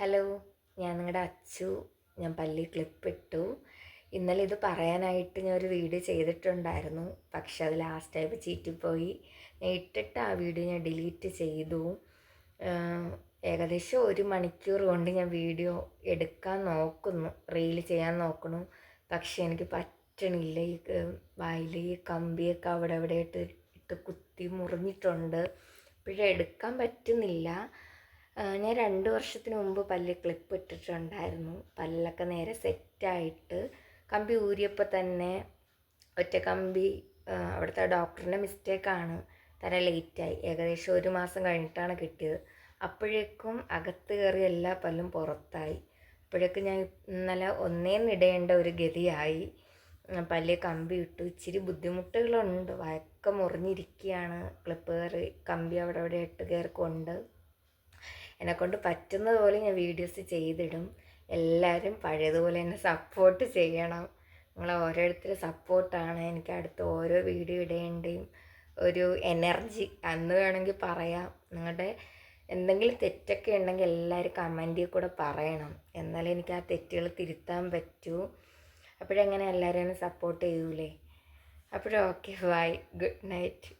Hello ഞാൻ നിങ്ങളുടെ അച്ചു. ഞാൻ പല്ലി ക്ലിപ്പ് ഇട്ടു ഇന്നലെ ഇത് പറയാനായിട്ട് ഞാൻ ഒരു വീഡിയോ ചെയ്തിട്ടുണ്ടായിരുന്നു. പക്ഷെ അത് ലാസ്റ്റ് ആയപ്പോൾ ചീറ്റിപ്പോയി. ഞാൻ ഇട്ടിട്ട് ആ വീഡിയോ ഞാൻ ഡിലീറ്റ് ചെയ്തു. ഏകദേശം ഒരു മണിക്കൂർ കൊണ്ട് ഞാൻ വീഡിയോ എടുക്കാൻ നോക്കുന്നു. റീൽ ചെയ്യാൻ നോക്കുന്നു. പക്ഷെ എനിക്ക് പറ്റണില്ല. ഈ വായിൽ ഈ കമ്പിയൊക്കെ അവിടെ അവിടെ ഇട്ട് ഇട്ട് കുത്തി മുറിഞ്ഞിട്ടുണ്ട്. പക്ഷെ എടുക്കാൻ പറ്റുന്നില്ല. ഞാൻ രണ്ട് വർഷത്തിന് മുമ്പ് പല്ല് ക്ലിപ്പ് ഇട്ടിട്ടുണ്ടായിരുന്നു. പല്ലൊക്കെ നേരെ സെറ്റായിട്ട് കമ്പി ഊരിയപ്പോൾ തന്നെ ഒറ്റ കമ്പി അവിടുത്തെ ഡോക്ടറിന്റെ മിസ്റ്റേക്കാണ് തരാൻ ലേറ്റായി ഏകദേശം ഒരു മാസം കഴിഞ്ഞിട്ടാണ് കിട്ടിയത്. അപ്പോഴേക്കും അകത്ത് കയറി എല്ലാ പല്ലും പുറത്തായി. അപ്പോഴേക്കും ഞാൻ ഇന്നലെ ഒന്നേന്നിടേണ്ട ഒരു ഗതിയായി. പല്ല് കമ്പി ഇട്ടു. ഇച്ചിരി ബുദ്ധിമുട്ടുകളുണ്ട്. വഴക്കം മുറിഞ്ഞിരിക്കുകയാണ് ക്ലിപ്പ് കയറി കമ്പി അവിടെ അവിടെ ഇട്ട് കയറി കൊണ്ട് എന്നെക്കൊണ്ട് പറ്റുന്നത് പോലെ ഞാൻ വീഡിയോസ് ചെയ്തിടും. എല്ലാവരും പഴയതുപോലെ എന്നെ സപ്പോർട്ട് ചെയ്യണം. നിങ്ങൾ ഓരോരുത്തർ സപ്പോർട്ടാണ് എനിക്ക് അടുത്ത് ഓരോ വീഡിയോ ഇടേണ്ടയും ഒരു എനർജി അന്ന് വേണമെങ്കിൽ പറയാം. നിങ്ങളുടെ എന്തെങ്കിലും തെറ്റൊക്കെ ഉണ്ടെങ്കിൽ എല്ലാവരും കമന്റിൽ കൂടെ പറയണം. എന്നാലേ എനിക്ക് ആ തെറ്റുകൾ തിരുത്താൻ പറ്റൂ. അപ്പോഴെങ്ങനെ എല്ലാവരും സപ്പോർട്ട് ചെയ്യൂലേ. അപ്പോഴോക്കെ ബൈ ഗുഡ് നൈറ്റ്